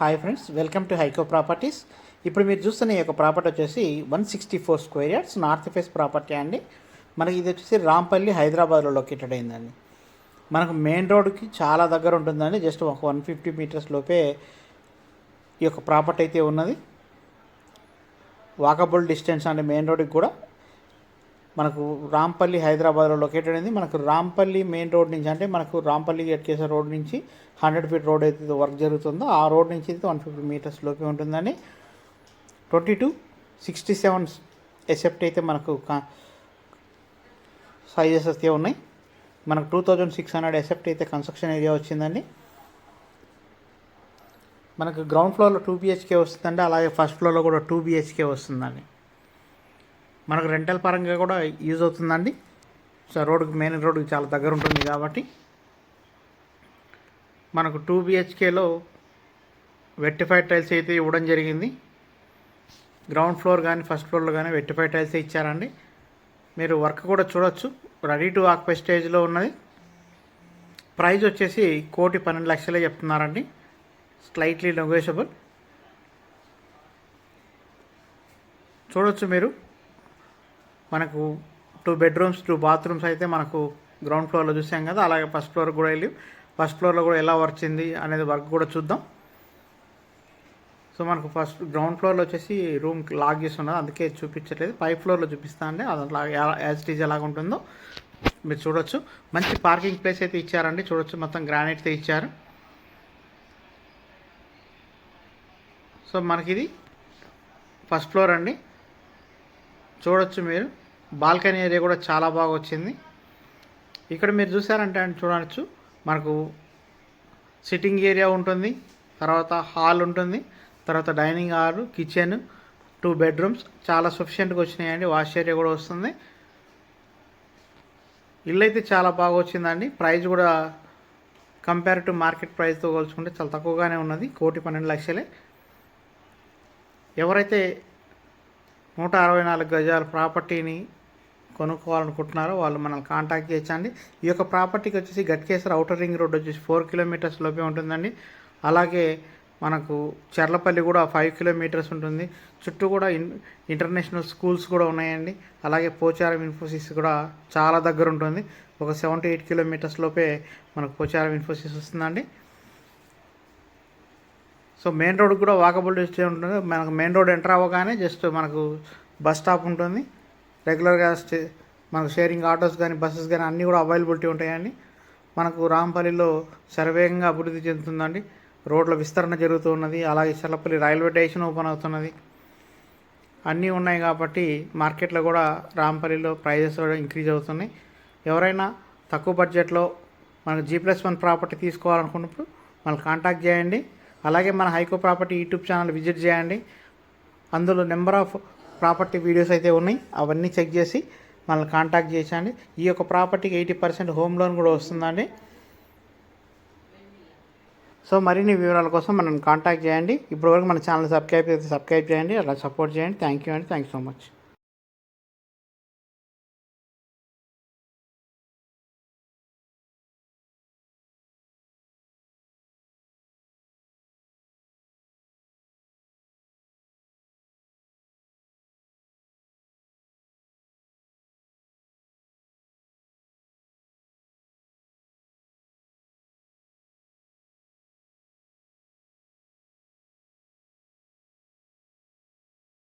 Hi friends welcome to హైకో properties ఇప్పుడు మీరు చూస్తున్న ఈ యొక్క ప్రాపర్టీ వచ్చేసి one sixty four square yards north face property అండి. మనకి ఇది వచ్చేసి రాంపల్లి హైదరాబాద్లో లొకేటెడ్ అయిందండి. మనకు మెయిన్ రోడ్కి చాలా దగ్గర ఉంటుందండి. జస్ట్ ఒక వన్ ఫిఫ్టీ మీటర్స్ లోపే ఈ యొక్క ప్రాపర్టీ అయితే ఉన్నది. వాకబుల్ డిస్టెన్స్ అండి మెయిన్ రోడ్కి కూడా. మనకు రాంపల్లి హైదరాబాద్లో లొకేటెడ్ అయింది. మనకు రాంపల్లి మెయిన్ రోడ్ నుంచి అంటే మనకు రాంపల్లి ఎట్కేసర్ రోడ్ నుంచి హండ్రెడ్ ఫీట్ రోడ్ అయితే వర్క్ జరుగుతుందో ఆ రోడ్ నుంచి అయితే వన్ ఫిఫ్టీ మీటర్స్ లోపే ఉంటుందని twenty two sixty seven SFT అయితే మనకు సైజెస్ అయితే ఉన్నాయి. మనకు two thousand six hundred SFT అయితే కన్స్ట్రక్షన్ ఏరియా వచ్చిందండి. మనకు గ్రౌండ్ ఫ్లోర్లో టూ బిహెచ్కే వస్తుందండి. అలాగే ఫస్ట్ ఫ్లోర్లో కూడా టూ బిహెచ్కే వస్తుందండి. మనకు రెంటల్ పరంగా కూడా యూజ్ అవుతుందండి. సో రోడ్డుకి మెయిన్ రోడ్డుకి చాలా దగ్గర ఉంటుంది కాబట్టి మనకు టూ బిహెచ్కేలో వెట్టిఫైడ్ టైల్స్ అయితే ఇవ్వడం జరిగింది. గ్రౌండ్ ఫ్లోర్ కానీ ఫస్ట్ ఫ్లోర్లో కానీ వెట్టిఫైడ్ టైల్స్ ఇచ్చారండి. మీరు వర్క్ కూడా చూడొచ్చు. రెడీ టు ఆక్పై స్టేజ్లో ఉన్నది. ప్రైజ్ వచ్చేసి కోటి పన్నెండు లక్షలే చెప్తున్నారండి. Slightly negotiable. చూడొచ్చు మీరు. మనకు టూ బెడ్రూమ్స్ టూ బాత్రూమ్స్ అయితే మనకు గ్రౌండ్ ఫ్లోర్లో చూసాం కదా అలాగే ఫస్ట్ ఫ్లోర్ కూడా వెళ్ళి ఫస్ట్ ఫ్లోర్లో కూడా ఎలా వచ్చింది అనేది వర్క్ కూడా చూద్దాం. సో మనకు ఫస్ట్ గ్రౌండ్ ఫ్లోర్లో వచ్చేసి రూమ్ లాక్ చేసి ఉన్నది అందుకే చూపించట్లేదు. పై ఫ్లోర్లో చూపిస్తా అండి అది యాజ్ టీజ్ ఎలాగ ఉంటుందో మీరు చూడొచ్చు. మంచి పార్కింగ్ ప్లేస్ అయితే ఇచ్చారండి చూడొచ్చు. మొత్తం గ్రానైట్తో ఇచ్చారు. సో మనకి ఇది ఫస్ట్ ఫ్లోర్ అండి. చూడొచ్చు మీరు. బాల్కనీ ఏరియా కూడా చాలా బాగా వచ్చింది. ఇక్కడ మీరు చూసారంటే చూడవచ్చు మనకు సిట్టింగ్ ఏరియా ఉంటుంది. తర్వాత హాల్ ఉంటుంది. తర్వాత dining hall kitchen two bedrooms చాలా సఫిషియెంట్గా వచ్చినాయండి. వాష్ ఏరియా కూడా వస్తుంది. ఇల్లు అయితే చాలా బాగా వచ్చిందండి. ప్రైస్ కూడా కంపేర్ టు మార్కెట్ ప్రైస్తో పోల్చుకుంటే చాలా తక్కువగానే ఉన్నది. కోటి పన్నెండు లక్షలే. ఎవరైతే నూట అరవై నాలుగు గజాల ప్రాపర్టీని కొనుక్కోవాలనుకుంటున్నారో వాళ్ళు మనల్ని కాంటాక్ట్ చేయొచ్చండి. ఈ యొక్క ప్రాపర్టీకి వచ్చేసి గట్కేశ్వర అవుటర్ రింగ్ రోడ్ వచ్చేసి ఫోర్ కిలోమీటర్స్ లోపే ఉంటుందండి. అలాగే మనకు చెర్లపల్లి కూడా ఫైవ్ కిలోమీటర్స్ ఉంటుంది. చుట్టూ కూడా ఇన్ ఇంటర్నేషనల్ స్కూల్స్ కూడా ఉన్నాయండి. అలాగే పోచారం ఇన్ఫోసిస్ కూడా చాలా దగ్గర ఉంటుంది. ఒక సెవెంటీ ఎయిట్ కిలోమీటర్స్ లోపే మనకు పోచారం ఇన్ఫోసిస్ వస్తుందండి. సో మెయిన్ రోడ్ కూడా వాకబుల్ డిస్టెన్స్ ఉంటుంది. మనకు మెయిన్ రోడ్ ఎంటర్ అవ్వగానే జస్ట్ మనకు బస్ స్టాప్ ఉంటుంది. రెగ్యులర్గా స్టే మనకు షేరింగ్ ఆటోస్ కానీ బస్సెస్ కానీ అన్నీ కూడా అవైలబిలిటీ ఉంటాయండి. మనకు రాంపల్లిలో సర్వేగంగా అభివృద్ధి చెందుతుందండి. రోడ్ల విస్తరణ జరుగుతూ ఉన్నది. అలాగే చల్లపల్లి రైల్వే స్టేషన్ ఓపెన్ అవుతున్నది. అన్నీ ఉన్నాయి కాబట్టి మార్కెట్లో కూడా రాంపల్లిలో ప్రైజెస్ కూడా ఇంక్రీజ్ అవుతున్నాయి. ఎవరైనా తక్కువ బడ్జెట్లో మనకు జీ ప్లస్ వన్ ప్రాపర్టీ తీసుకోవాలనుకున్నప్పుడు మనల్ని కాంటాక్ట్ చేయండి. అలాగే మన హైకో ప్రాపర్టీ యూట్యూబ్ ఛానల్ విజిట్ చేయండి. అందులో నెంబర్ ఆఫ్ ప్రాపర్టీ వీడియోస్ అయితే ఉన్నాయి. అవన్నీ చెక్ చేసి మనల్ని కాంటాక్ట్ చేసేయండి. ఈ యొక్క ప్రాపర్టీకి ఎయిటీ పర్సెంట్ హోమ్ లోన్ కూడా వస్తుందండి. సో మరిన్ని వివరాల కోసం మనం కాంటాక్ట్ చేయండి. ఇప్పటివరకు మన ఛానల్ సబ్స్క్రైబ్ అయితే సబ్స్క్రైబ్ చేయండి. అలా సపోర్ట్ చేయండి. థ్యాంక్ యూ అండి. Thank you so much.